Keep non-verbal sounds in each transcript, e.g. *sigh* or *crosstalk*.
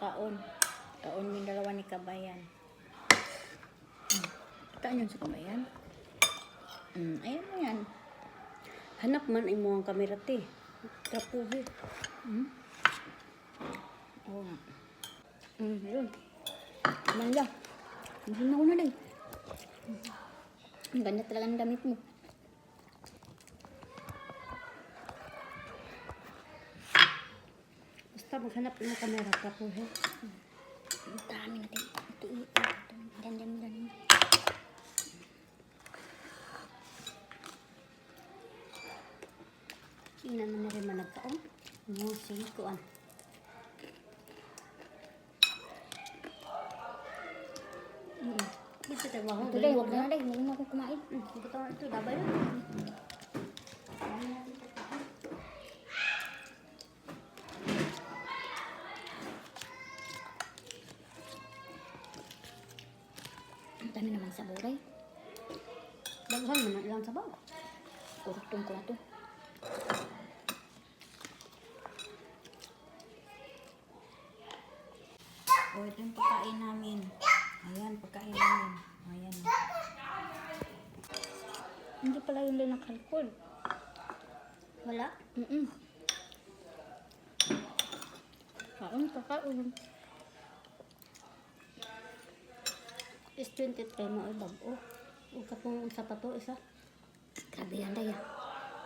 kaon. Kaon yung dalawa ni Kabayan. Hmm. Taan yun sa Kabayan. Hmm, ayun mo yan. Hanap man imo ang kamera te. Trapuhi. Hmm? Oo nga. Hmm, yun. Manda. Hindi na ko na lang. Ang ganda talaga ng damit mo. Basta maghanap ng kamera, trapuhi. Ang dami natin. Ito. Dan, dan, dan. Ina na na rin managkaon. Mo sige ko. Mm. Dito tayo ba? Ito dahil, huwag na. Huwag na akong kumain. Mm. Ito ito, dabay na. Ang dami naman sa buray. Daghan man ang ilang sabaw. Kurutong ko na to. O, ito yung pagkain namin. Ayan, pagkain namin. Ayan. Hindi pala yung linang kalkul. Wala? Mm-mm. Kaon, kakaon. Is 23 mo ay bago. Huwag ka isa pa to, isa. Grabe yan, Daya.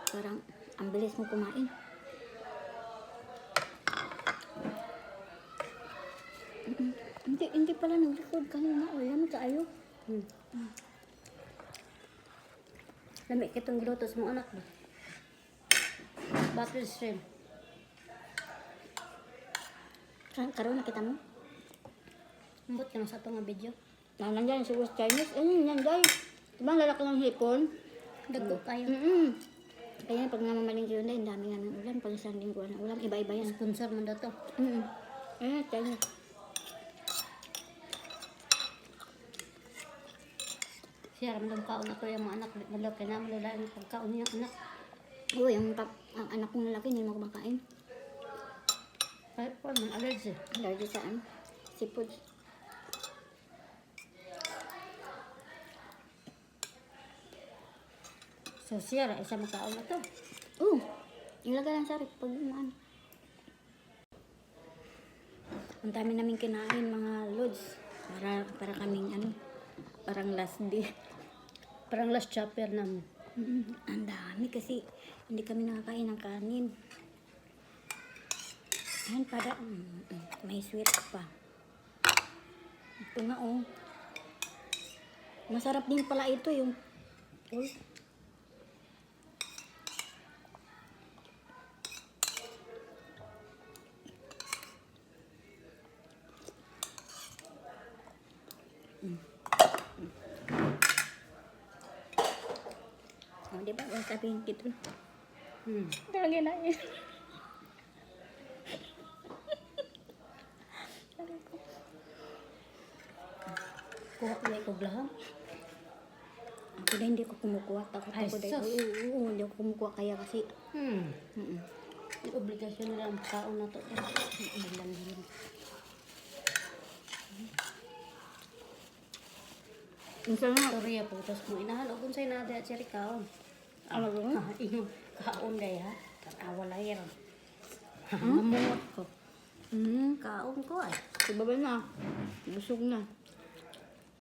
Parang ang bilis mo kumain. Hindi, hindi pala nag-record kanina. O, lamig ka ayo. Hmm. Hmm. Lamig kitong giluto sa mga anak mo. Battle stream. Kan karon nakita mo? Ambot ka na sa itong video. Na nandiyan sa West Chinese. Ano yan, guys? Diba ang lalaki ng hipon? Dagko kayo. Mm-mm. Kaya pag namamaling kayo na, ang dami nga ng ulam. Pag isang linggo ng ulam, iba-iba yan. Sponsor mo daw to. Mm-mm. Eh, Chinese. Siya ramdam kaon ako yung mga anak. Malaki na, malala yung pagkaon niya anak. Oo, yung pap- ang anak kong lalaki, hindi mo kumakain. Ay, po, man allergy. Allergy sa ano? Seafood. So, siya, ra, isa makaon na to. Oo. Ilagay lang sa rep pag ano. Ang dami namin kinain mga lods. Para, para kaming ano, parang last day. *laughs* Parang last chapter namin. Mm, ang dami kasi hindi kami nakakain ng kanin. Ayan para, mm, mm, may sweet pa. Ito nga oh. Masarap din pala ito yung, oh, Oh, di ba? Ang sabihin kito. Hmm. Talaga na yun. Kuha ko na ikog lahang. Ako na hindi ko kumukuha. Takot ako dahil. Oo, oo, hindi ako kumukuha kaya kasi. Hmm. Mm Yung obligasyon nila ang kaon na to. Maglandirin. Ang sarap nga. Torya po. Tapos mo inahan. O kung sa'yo na dahil siya kaon. Ano ba? Ah, Yung kaon dahil ha. Tatawa lang yan. Mamungot ko. Hmm. Kaon ko ay. Ibabal na. Busog na.